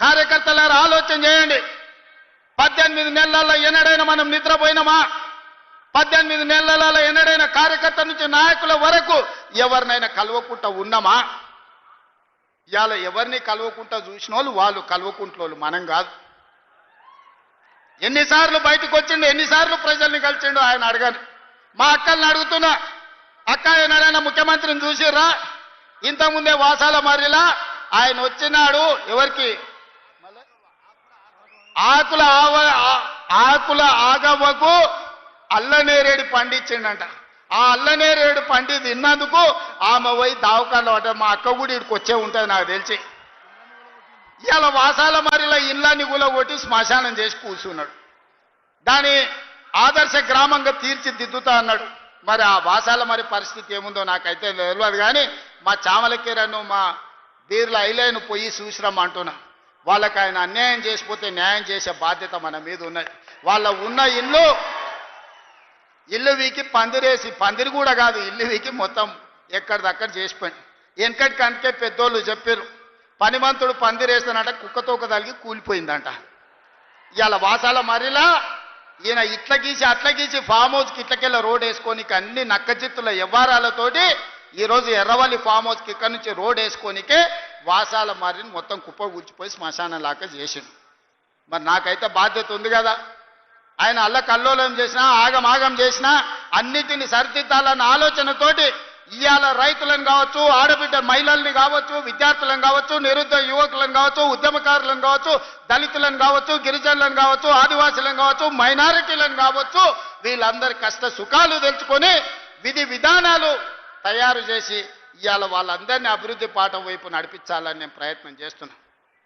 కార్యకర్తలారు ఆలోచన చేయండి. పద్దెనిమిది నెలల్లో ఎన్నడైనా మనం నిద్రపోయినామా? పద్దెనిమిది నెలలలో ఎన్నడైనా కార్యకర్త నుంచి నాయకుల వరకు ఎవరినైనా కలవకుండా ఉన్నామా? ఇవాళ ఎవరిని కలవకుండా చూసిన వాళ్ళు వాళ్ళు కలవకుంటోళ్ళు మనం కాదు. ఎన్నిసార్లు బయటకు వచ్చిండు ఎన్నిసార్లు ప్రజల్ని కలిసిండు ఆయన అడగను. మా అక్కల్ని అడుగుతున్నా అక్క ఏనాడైనా ముఖ్యమంత్రిని చూసిర్రా? ఇంతకుముందే వాసాల మర్రిలా ఆయన వచ్చినాడు ఎవరికి ఆకుల ఆవ ఆకుల ఆగవకు అల్లనేరేడు పండించిండంట. ఆ అల్లనేరేడు పండి తిన్నందుకు ఆమె పోయి దావకాళ్ళు పడ్డ మా అక్క కూడా ఇక్కడికి వచ్చే ఉంటుంది నాకు తెలిసి. ఇవాళ వాసాల మరిలో ఇళ్ళని కొట్టి శ్మశానం చేసి కూర్చున్నాడు. దాని ఆదర్శ గ్రామంగా తీర్చిదిద్దుతా అన్నాడు. మరి ఆ వాసాల మరి పరిస్థితి ఏముందో నాకైతే తెలియదు కానీ మా చామలకీరను మా బీర్ల ఐలైన్ పోయి చూసిరమ్మంటున్నా. వాళ్ళకి ఆయన అన్యాయం చేసిపోతే న్యాయం చేసే బాధ్యత మన మీద ఉన్నది. వాళ్ళ ఉన్న ఇల్లు ఇల్లు వీకి పందిరేసి పందిరి కూడా కాదు ఇల్లు వీకి మొత్తం ఎక్కడిదక్కడ చేసిపోయింది వెనకటికి అందుకే పెద్దోళ్ళు చెప్పారు పనిమంతుడు పందిరేస్తానంట కుక్కతోక తలిగి కూలిపోయిందంట. ఇవాళ వాసాల మరిలా ఈయన ఇట్ల గీసి అట్ల గీసి ఫామ్ హౌస్కి ఇట్లకెళ్ళ రోడ్ వేసుకోనికి అన్ని నక్కజిత్తుల వ్యవహారాలతోటి ఈరోజు ఎర్రవల్లి ఫామ్ హౌస్కి ఇక్కడి నుంచి రోడ్ వేసుకోనికే వాసాల మారిని మొత్తం కుప్ప కూల్చిపోయి శ్మశానం లాగా చేసిండు. మరి నాకైతే బాధ్యత ఉంది కదా. ఆయన అల్ల కల్లోలం చేసినా ఆగం ఆగం చేసినా అన్నిటిని సరిదిద్దాలన్న ఆలోచనతోటి ఇవాళ రైతులను కావచ్చు ఆడబిడ్డ మహిళల్ని కావచ్చు విద్యార్థులను కావచ్చు నిరుద్యోగ యువకులను కావచ్చు ఉద్యమకారులను కావచ్చు దళితులను కావచ్చు గిరిజనులను కావచ్చు ఆదివాసులను కావచ్చు మైనారిటీలను కావచ్చు వీళ్ళందరి కష్ట సుఖాలు తెలుసుకొని విధి విధానాలు తయారు చేసి ఇవాళ వాళ్ళందరినీ అభివృద్ధి పాఠం వైపు నడిపించాలని నేను ప్రయత్నం చేస్తున్నాను.